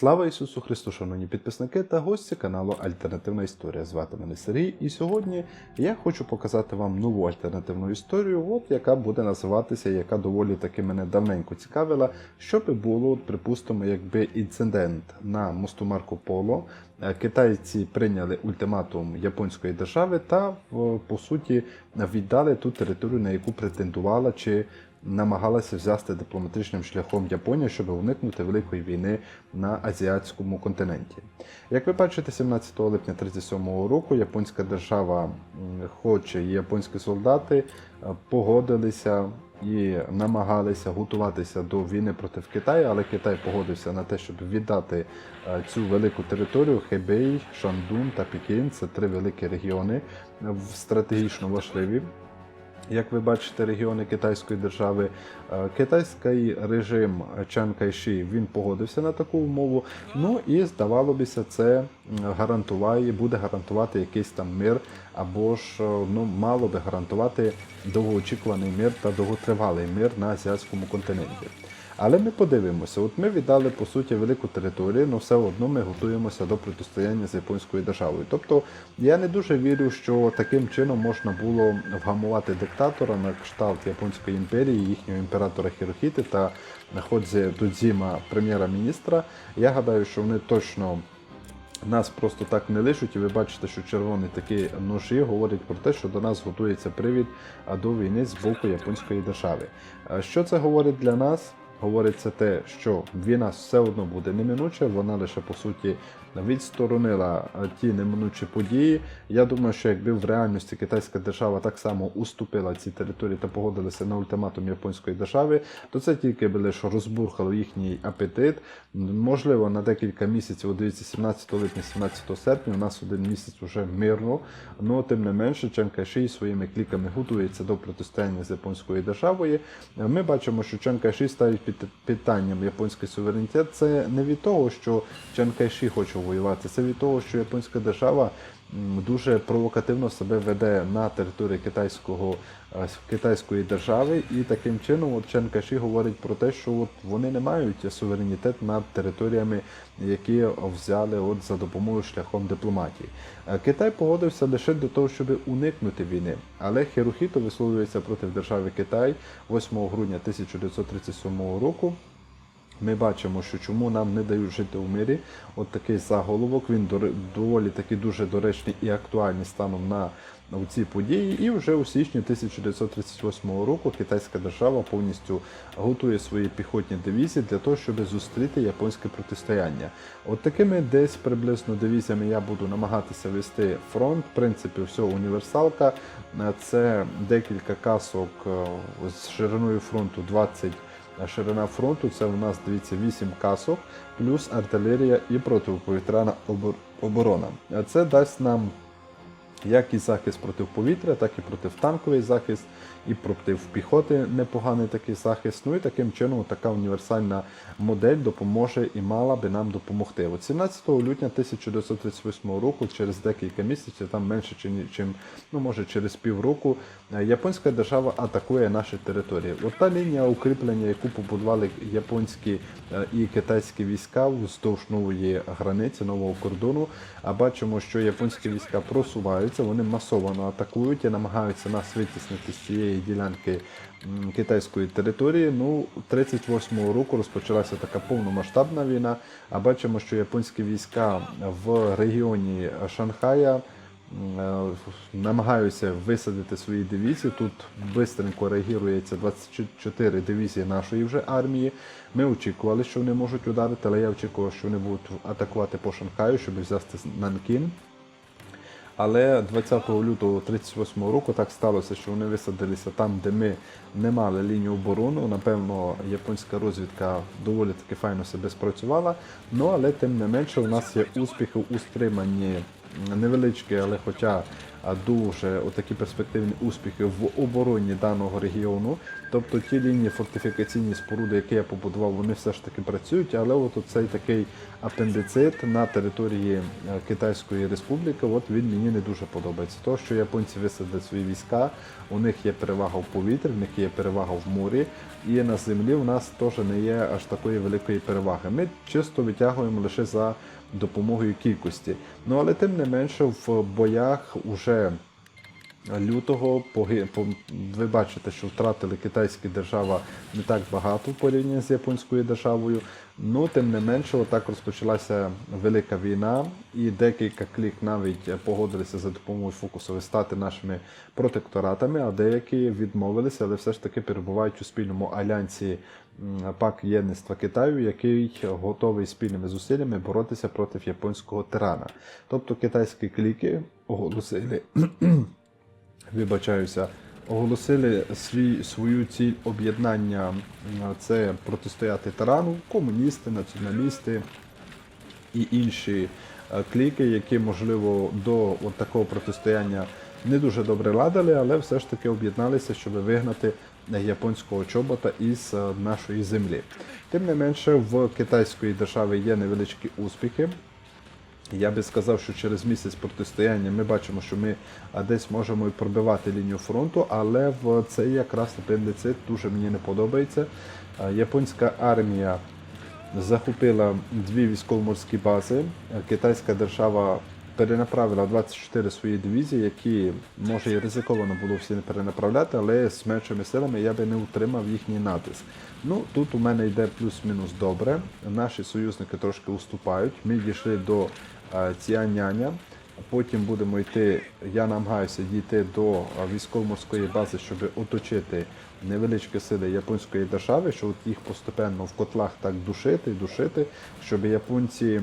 Слава Ісусу Христу, шановні підписники та гості каналу Альтернативна Історія. Звати мене Сергій, і сьогодні я хочу показати вам нову альтернативну історію, от яка буде називатися, яка доволі таки мене давненько цікавила. Що би було, припустимо, якби інцидент на мосту Марко Поло. Е, Китайці прийняли ультиматум японської держави та по суті віддали ту територію, на яку претендувала чи намагалася взяти дипломатичним шляхом Японія, щоб уникнути великої війни на азіатському континенті. Як ви бачите, 17 липня 1937 року японська держава м, хоче і японські солдати е, погодилися і намагалися готуватися до війни проти Китаю, але Китай погодився на те, щоб віддати е, цю велику територію Хебей, Шандун та Пекін. Це три великі регіони е, стратегічно важливі. Як ви бачите, регіони Китайської держави, е, китайський режим Чан Кайші він погодився на таку умову. Ну і здавало бися, це гарантуває, буде гарантувати якийсь там мир, або ж е, ну мало би гарантувати довгоочікуваний мир та довготривалий мир на азіатському континенті. Але ми подивимося, от ми віддали по суті велику територію, але все одно ми готуємося до протистояння з японською державою. Тобто я не дуже вірю, що таким чином можна було вгамувати диктатора на кшталт Японської імперії, їхнього імператора Хірохіти та Ходзе Дудзіма, прем'єра-міністра. Я гадаю, що вони точно. Нас просто так не лишуть, і ви бачите, що червоні такі ножі говорять про те, що до нас готується привід до війни з боку японської держави. Що це говорить для нас? Говорить це те, що війна все одно буде неминуче, вона лише по суті відсторонила ті неминучі події. Я думаю, що якби в реальності китайська держава так само уступила ці території та погодилася на ультиматум японської держави, то це тільки би лише розбурхало їхній апетит. Можливо, на декілька місяців, дивіться, 17 липня, 17 серпня, у нас один місяць вже мирно. Ну тим не менше, Чан Кайші своїми кліками готується до протистояння з японською державою. Ми бачимо, що Чан Кайші ставить під питанням японський суверенітет. Це не від того, що Чан Кайші хоче воювати, це від того, що японська держава дуже провокативно себе веде на території китайського е, китайської держави, і таким чином от Чен Кайші говорить про те, що от вони не мають суверенітет над територіями, які взяли от за допомогою шляхом дипломатії. Е, Китай погодився лише для того, щоб уникнути війни, але Хірохіто висловлюється проти держави Китай 8 грудня 1937 року. Ми бачимо, що чому нам не дають жити у мирі. От такий заголовок. Він доволі таки дуже доречний і актуальний станом на ці події. І вже у січні 1938 року китайська держава повністю готує свої піхотні дивізії для того, щоб зустріти японське протистояння. От такими десь приблизно дивізіями я буду намагатися вести фронт. В принципі, все універсалка. Е, Це декілька касок е, з шириною фронту 20 Ширина фронту це у нас дивіться 8 касок, плюс артилерія і протиповітряна оборона. А Це дасть нам як і захист проти повітря, так і протитанковий захист, і проти піхоти непоганий такий захист. Ну і таким чином така універсальна модель допоможе і мала би нам допомогти. От 17 лютня 1938 року, через декілька місяців, там менше чим, ну може через півроку, е, японська держава атакує наші території. От та лінія укріплення, яку побудували японські е, і китайські війська вздовж нової границі, нового кордону. А бачимо, що японські війська просуваються, вони масово атакують і намагаються нас витіснити з цієї ділянки китайської території. Ну, 38-го року розпочалася така повномасштабна війна. А бачимо, що японські війська в регіоні Шанхая. е, Намагаються висадити свої дивізії. Тут швидко реагується 24 дивізії нашої вже армії. Ми очікували, що вони можуть ударити, але я очікував, що вони будуть атакувати по Шанхаю, щоб взяти Нанкін. Але 20 лютого 38 року так сталося, що вони висадилися там, де ми не мали лінію оборони. Напевно, японська розвідка доволі таки файно себе спрацювала. Ну але тим не менше, у нас є успіхи у стриманні невеличкі, але хоча дуже такі перспективні успіхи в обороні даного регіону. Тобто ті лінії фортифікаційні споруди, які я побудував, вони все ж таки працюють, але от цей такий апендицит на території е, Китайської республіки, от він мені не дуже подобається. То, що японці висадили свої війська, у них є перевага в повітрі, в них є перевага в морі, і на землі в нас теж не є аж такої великої переваги. Ми чисто витягуємо лише за допомогою кількості. Ну але тим не менше в боях уже лютого поги- ви бачите, що втратили китайська держава не так багато в порівнянні з японською державою. Ну, тим не менше, отак розпочалася велика війна, і декілька клік навіть погодилися за допомогою фокусу стати нашими протекторатами, а деякі відмовилися, але все ж таки перебувають у спільному альянсі пак єдництва Китаю, який готовий спільними зусиллями боротися проти японського тирана. Тобто китайські кліки оголосили вибачаюся, оголосили свій, свою ціль об'єднання це протистояти тирану, комуністи, націоналісти і інші е, кліки, які, можливо, до от такого протистояння не дуже добре ладили, але все ж таки об'єдналися, щоб вигнати японського чобота із е, нашої землі. Тим не менше, в китайської держави є невеличкі успіхи. Я би сказав, що через місяць протистояння ми бачимо, що ми десь можемо і пробивати лінію фронту, але в цей якраз апендицит дуже мені не подобається. Японська армія захопила дві військово-морські бази. Китайська держава перенаправила 24 свої дивізії, які може і ризиковано було всі не перенаправляти, але з меншими силами я би не утримав їхній натиск. Ну тут у мене йде плюс-мінус добре. Наші союзники трошки уступають. Ми дійшли до е, Ціаняня. Потім будемо йти. Я намагаюся дійти до е, військово-морської бази, щоб оточити невеличкі сили японської держави, щоб їх постепенно в котлах так душити, душити, щоб японці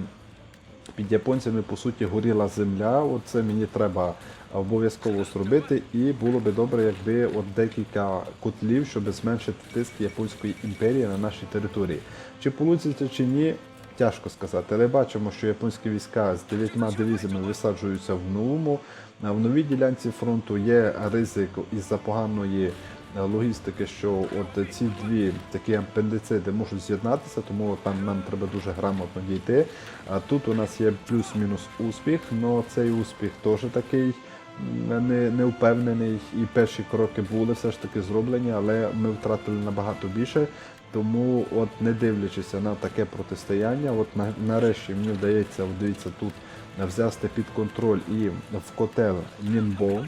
під японцями по суті горіла земля. Оце мені треба обов'язково зробити. І було би добре, якби от декілька котлів, щоб зменшити тиск японської імперії на нашій території. Чи получиться чи ні? Тяжко сказати, але бачимо, що японські війська з дев'ятьма дивізіями висаджуються в новому. В новій ділянці фронту є ризик із-за поганої логістики, що от ці дві такі апендициди можуть з'єднатися, тому там нам треба дуже грамотно дійти. А тут у нас є плюс-мінус успіх, але цей успіх теж такий не, не впевнений. І перші кроки були все ж таки зроблені, але ми втратили набагато більше. Тому, от не дивлячись на таке протистояння, от на, нарешті мені вдається, дивіться, тут взяти під контроль і в котел Нінбо.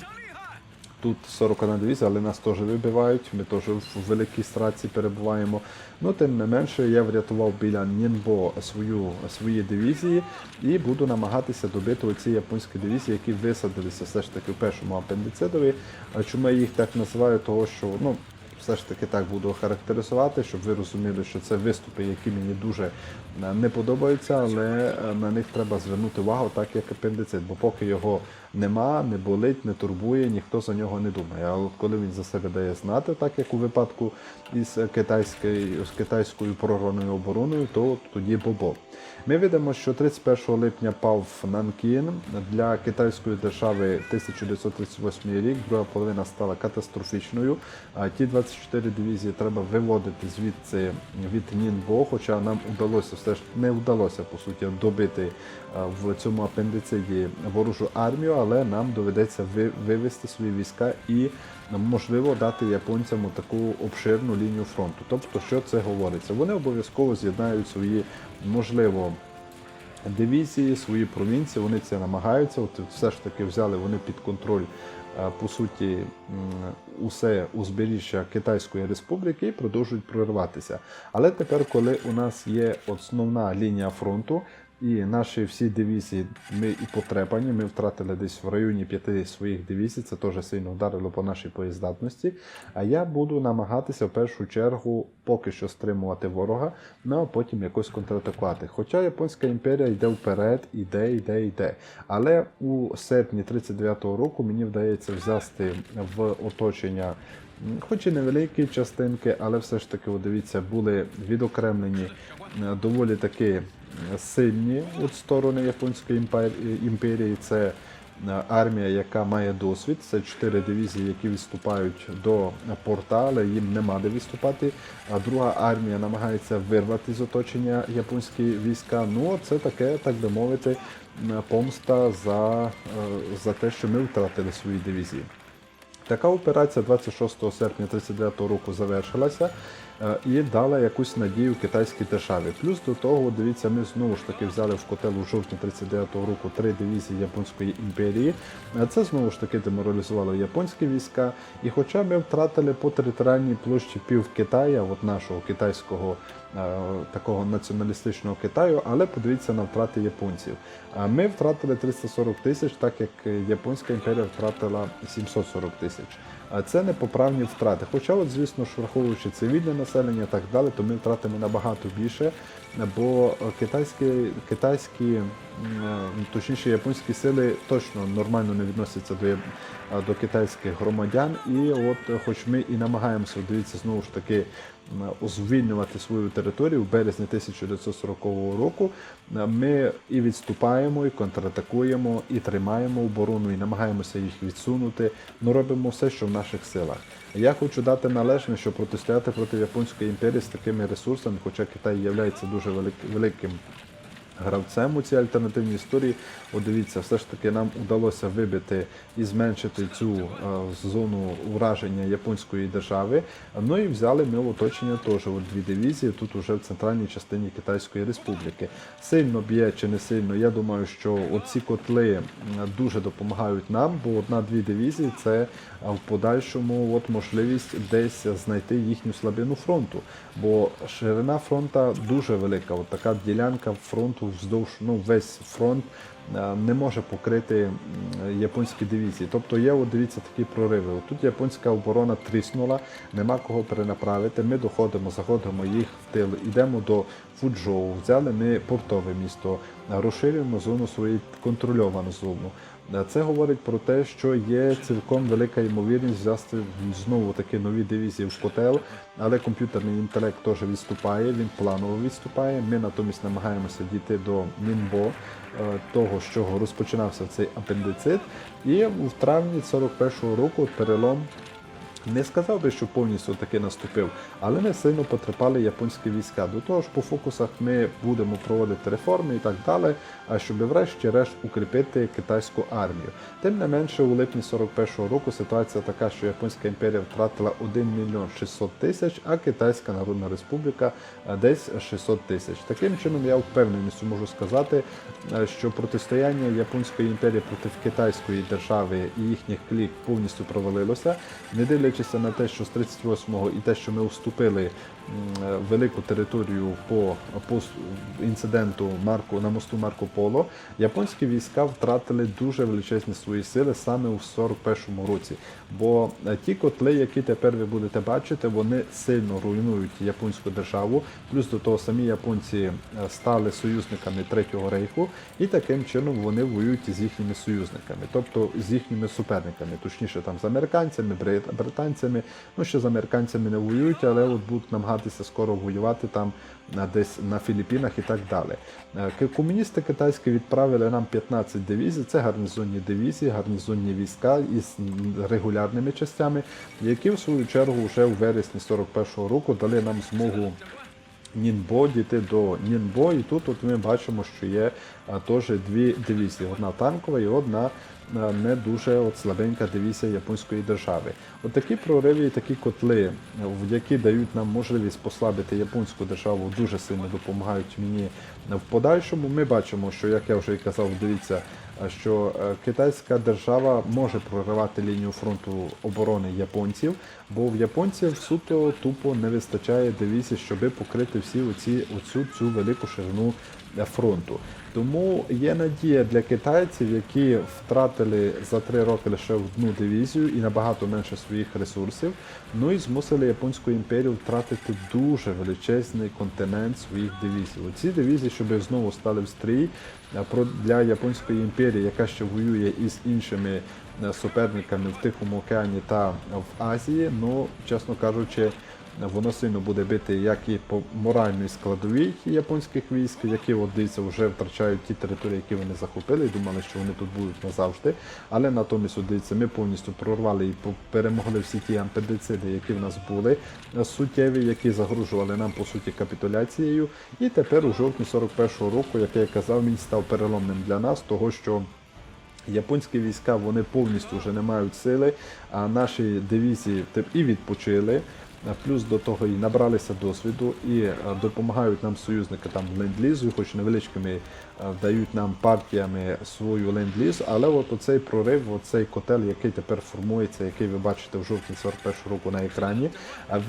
Тут 41 дивізія, але нас теж вибивають. Ми теж в великій страці перебуваємо. Ну, тим не менше, я врятував біля Нінбо свою, свої дивізії і буду намагатися добити оці японські дивізії, які висадилися все ж таки в першому апендицидові. Чому я їх так називаю? Того, що ну, все ж таки так буду характеризувати, щоб ви розуміли, що це виступи, які мені дуже не подобаються, але е, на них треба звернути увагу, так як апендицит, бо поки його нема, не болить, не турбує, ніхто за нього не думає. А от коли він за себе дає знати, так як у випадку із китайською, з китайською прорваною обороною, то тоді бобо. Ми видимо, що 31 липня пав Нанкін. Для китайської держави 1938 рік, друга половина стала катастрофічною. А ті 24 дивізії треба виводити звідси від Нінбо, хоча нам вдалося все ж не вдалося по суті добити в цьому апендициді ворожу армію, але нам доведеться ви- вивести свої війська і можливо дати японцям таку обширну лінію фронту. Тобто, що це говориться? Вони обов'язково з'єднають свої можливо дивізії, свої провінції, вони це намагаються. От все ж таки взяли вони під контроль е, по суті усе узбережжя Китайської Республіки продовжують прорватися. Але тепер, коли у нас є основна лінія фронту. І наші всі дивізії ми і потрепані. Ми втратили десь в районі п'яти своїх дивізій. Це теж сильно вдарило по нашій боєздатності. А я буду намагатися в першу чергу поки що стримувати ворога, ну а потім якось контратакувати. Хоча Японська імперія йде вперед, іде, йде, йде. Але у серпні 39-го року мені вдається взяти в оточення. Хоч і невеликі частинки, але все ж таки, дивіться, були відокремлені е, доволі таки сильні от сторони Японської імперії. Це е, армія, яка має досвід. Це чотири дивізії, які відступають до порта, але їм нема де відступати. А друга армія намагається вирвати з оточення японські війська. Ну, це таке, так би мовити, помста за, е, за те, що ми втратили свої дивізії. Така операція 26 серпня 1939 року завершилася е, і дала якусь надію китайській державі. Плюс до того, дивіться, ми знову ж таки взяли в котел у жовтні 1939 року три дивізії Японської імперії. Е, Це знову ж таки деморалізувало японські війська. І хоча ми втратили по територіальній площі пів Китая, от нашого китайського е, такого націоналістичного Китаю, але подивіться на втрати японців. А Ми втратили 340 тисяч, так як Японська імперія втратила 740 тисяч. Це непоправні втрати. Хоча, от, звісно ж, враховуючи цивільне населення і так далі, то ми втратимо набагато більше, бо китайські, китайські е, точніше японські сили точно нормально не відносяться до, до китайських громадян. І от, е, хоч ми і намагаємося, дивіться, знову ж таки звільнювати свою територію в березні 1940 року, е, ми і відступаємо, і контратакуємо, і тримаємо оборону, і намагаємося їх відсунути. Ну робимо все, що в наших силах. Я хочу дати належне, що протистояти проти Японської імперії з такими ресурсами, хоча Китай є дуже велик- великим гравцем у цій альтернативній історії. От дивіться, все ж таки нам вдалося вибити і зменшити цю е, зону ураження японської держави. Ну і взяли ми в оточення теж от дві дивізії, тут уже в центральній частині Китайської Республіки. Сильно б'є чи не сильно, я думаю, що оці котли дуже допомагають нам, бо одна-дві дивізії це е, в подальшому от можливість десь знайти їхню слабину фронту. Бо ширина фронта дуже велика. От така ділянка фронту вздовж ну, весь фронт е, не може покрити японські дивізії. Тобто є, от дивіться, такі прориви. От тут японська оборона тріснула, нема кого перенаправити. Ми доходимо, заходимо їх в тил, йдемо до Фуджоу, взяли ми портове місто, розширюємо зону свою контрольовану зону. Е, Це говорить про те, що є цілком велика ймовірність взяти знову таки нові дивізії в котел, але комп'ютерний інтелект теж відступає, він планово відступає. Ми натомість намагаємося дійти до Мінбо, е, того, з чого розпочинався цей апендицит. І в травні 41-го року перелом не сказав би, що повністю таки наступив, але не сильно потерпали японські війська. До того ж, по фокусах ми будемо проводити реформи і так далі, а щоб врешті-решт укріпити китайську армію. Тим не менше, у липні 41-го року ситуація така, що Японська імперія втратила 1 мільйон 600 тисяч, а Китайська Народна Республіка е, десь 600 тисяч. Таким чином, я впевненістю можу сказати, е, що протистояння Японської імперії проти китайської держави і їхніх клік повністю провалилося, не дивлячись на те, що з 38-го і те, що ми вступили велику територію по, по інциденту Марко на мосту Марко Поло, японські війська втратили дуже величезні свої сили саме у 41-му році. Бо е, ті котли, які тепер ви будете бачити, вони сильно руйнують японську державу. Плюс до того самі японці е, стали союзниками Третього рейху, і таким чином вони воюють з їхніми союзниками, тобто з їхніми суперниками, точніше там з американцями, британцями. Ну ще з американцями не воюють, але от будуть намагатися скоро воювати там десь на Філіппінах і так далі. Е, Комуністи китайські відправили нам 15 дивізій. Це гарнізонні дивізії, гарнізонні війська із регулярними частями, які в свою чергу вже у вересні 41-го року дали нам змогу. Нінбо дійти до Нінбо, і тут от ми бачимо, що є теж дві дивізії: одна танкова і одна не дуже от слабенька дивізія японської держави. От такі прориви і такі котли, які дають нам можливість послабити японську державу, дуже сильно допомагають мені в подальшому. Ми бачимо, що як я вже і казав, дивіться. Що е, китайська держава може проривати лінію фронту оборони японців, бо в японців суто тупо не вистачає дивізій, щоб покрити всі оці, оцю цю велику ширину е, фронту. Тому є надія для китайців, які втратили за три роки лише одну дивізію і набагато менше своїх ресурсів. Ну і змусили японську імперію втратити дуже величезний континент своїх дивізій. Оці дивізії, щоб знову стали в стрій е, для японської імперії, яка ще воює із іншими е, суперниками в Тихому океані та в Азії. Ну, чесно кажучи, воно сильно буде бити як і по моральній складовій японських військ, які от дивіться, вже втрачають ті території, які вони захопили, і думали, що вони тут будуть назавжди. Але натомість, от дивіться, ми повністю прорвали і перемогли всі ті ампедициди, які в нас були е, суттєві, які загрожували нам по суті капітуляцією. І тепер у жовтні 41-го року, як я казав, він став переломним для нас, того що. Японські війська вони повністю вже не мають сили, а наші дивізії і відпочили. Плюс до того і набралися досвіду і е, допомагають нам союзники там ленд-лізу, хоч невеличкими е, дають нам партіями свою ленд-ліз, але от оцей прорив, оцей котел, який тепер формується, який ви бачите в жовтні 41 року на екрані,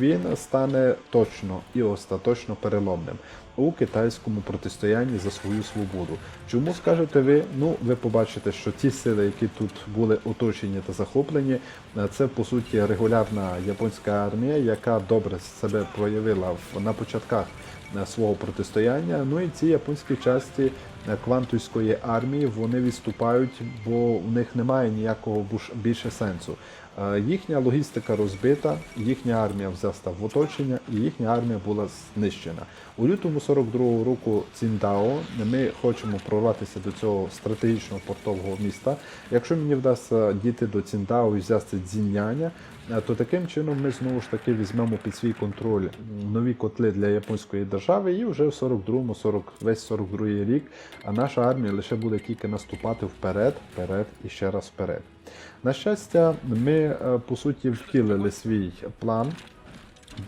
він стане точно і остаточно переломним у китайському протистоянні за свою свободу. Чому скажете ви? Ну, ви побачите, що ті сили, які тут були оточені та захоплені, е, це по суті регулярна японська армія, яка добре себе проявила на початках е, свого протистояння. Ну і ці японські часті е, квантуйської армії вони відступають, бо в них немає ніякого більше сенсу. Їхня логістика розбита, їхня армія взята в оточення, і їхня армія була знищена. У лютому 42-го року Ціндао ми хочемо прорватися до цього стратегічного портового міста. Якщо мені вдасться дійти до Ціндао і взяти Дзінняня, то таким чином ми знову ж таки візьмемо під свій контроль нові котли для японської держави, і вже в 42-му, 40, весь 42-й рік наша армія лише буде тільки наступати вперед, вперед і ще раз вперед. На щастя, ми е, по суті втілили свій план.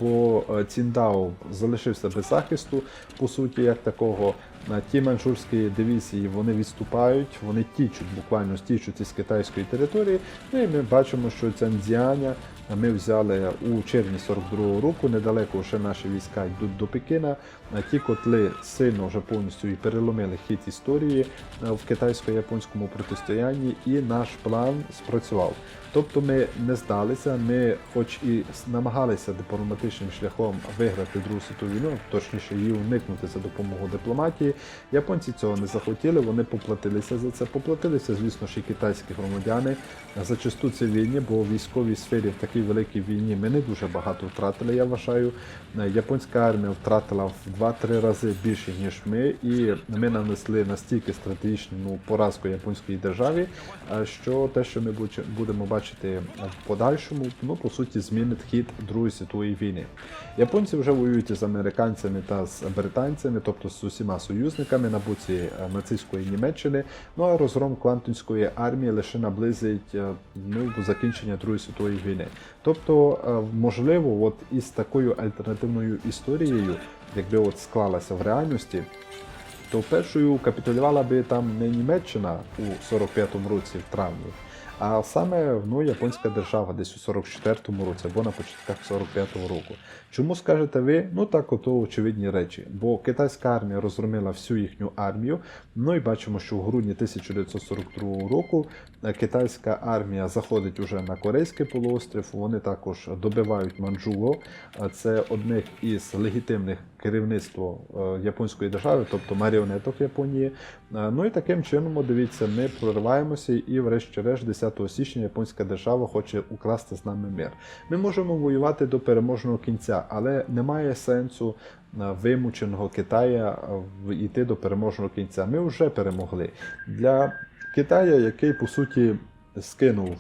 Бо е, Ціндао залишився без захисту, по суті, як такого. Ті маньчжурські дивізії вони відступають, вони тічуть, буквально стічуть із китайської території. Ну і ми бачимо, що Цянцзяня ми взяли у червні 42-го року. Недалеко ще наші війська йдуть до Пекіна. Ті котли сильно вже повністю і переломили хід історії в китайсько-японському протистоянні, і наш план спрацював. Тобто ми не здалися, ми, хоч і намагалися дипломатичним шляхом виграти Другу світову війну, точніше її уникнути за допомогою дипломатії. Японці цього не захотіли, вони поплатилися за це. Поплатилися, звісно ж, і китайські громадяни зачасту цивільні, бо в військовій сфері в такій великій війні ми не дуже багато втратили. Я вважаю, Е, японська армія втратила в 2-3 рази більше ніж ми, і ми нанесли настільки стратегічну поразку японській державі, е, що те, що ми будемо бачити в подальшому, ну по суті змінить хід Другої світової війни. Японці вже воюють із американцями та з британцями, тобто з усіма союзниками на боці е, нацистської Німеччини. Ну а розгром Квантунської армії лише наблизить ну, закінчення Другої світової війни. Тобто, е, можливо, от із такою альтернативною історією, якби от склалася в реальності, то першою капітулювала би там не Німеччина у 45-му році в травні, а саме ну, японська держава десь у 44-му році або на початках 45-го року. Чому скажете ви? Ну так ото очевидні речі. Бо китайська армія розгромила всю їхню армію. Ну і бачимо, що в грудні 1942 року е, китайська армія заходить уже на Корейський полуострів. Вони також добивають Манчжуо. Е, Це одних із легітимних керівництва е, японської держави, тобто маріонеток Японії. Ну і таким чином, дивіться, ми прориваємося, і, врешті-решт, 10 січня японська держава хоче укласти з нами мир. Ми можемо воювати до переможного кінця, але немає сенсу е, вимученого Китая е, йти до переможного кінця. Ми вже перемогли. Для Китая, який по суті скинув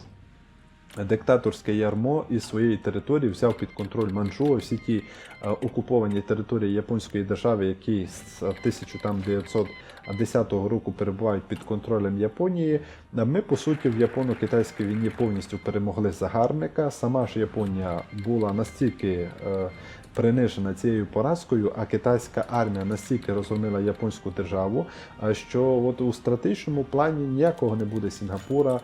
диктаторське ярмо із своєї території взяв під контроль Манчжуа, всі ті е, окуповані території японської держави, які з 1910 року перебувають під контролем Японії. Ми, по суті, в японо-китайській війні повністю перемогли загарбника. Сама ж Японія була настільки е, принижена цією поразкою, а китайська армія настільки розгромила японську державу, що от у стратегічному плані ніякого не буде Сінгапура,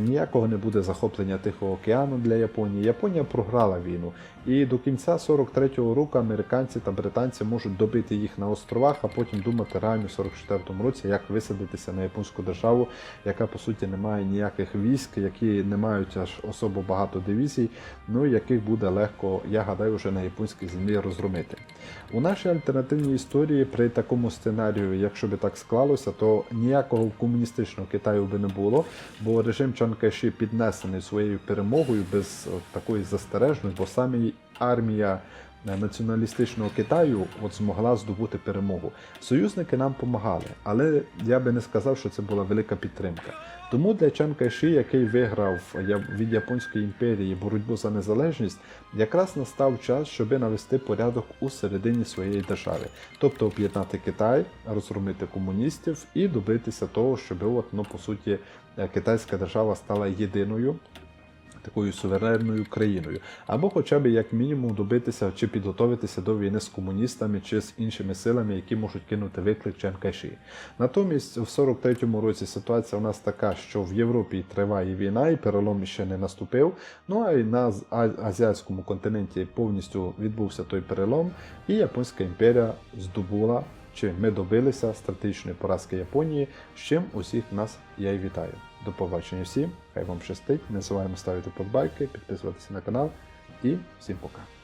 ніякого не буде захоплення Тихого океану для Японії. Японія програла війну. І до кінця 43-го року американці та британці можуть добити їх на островах, а потім думати реально в 44-му році, як висадитися на японську державу, яка по суті не має ніяких військ, які не мають аж особо багато дивізій, ну яких буде легко, я гадаю, вже на японській землі розробити. У нашій альтернативній історії при такому сценарію, якщо би так склалося, то ніякого комуністичного Китаю би не було, бо режим Чанкаші піднесений своєю перемогою без е, такої застережної, бо самі армія націоналістичного Китаю от змогла здобути перемогу. Союзники нам допомагали, але я би не сказав, що це була велика підтримка. Тому для Чан Кайші, який виграв від Японської імперії боротьбу за незалежність, якраз настав час, щоб навести порядок у середині своєї держави, тобто об'єднати Китай, розгромити комуністів і добитися того, щоб от, ну, по суті е, китайська держава стала єдиною. Такою суверенною країною, або хоча б як мінімум добитися чи підготуватися до війни з комуністами чи з іншими силами, які можуть кинути виклик Чен Кайші. Натомість в 43-му році ситуація у нас така, що в Європі триває війна, і перелом ще не наступив. Ну а й на азіатському континенті повністю відбувся той перелом, і Японська імперія здобула. Чи ми добилися стратегічної поразки Японії, з чим усіх нас я й вітаю. До побачення всім, хай вам щастить, не забуваємо ставити подбайки, підписуватися на канал. І всім пока.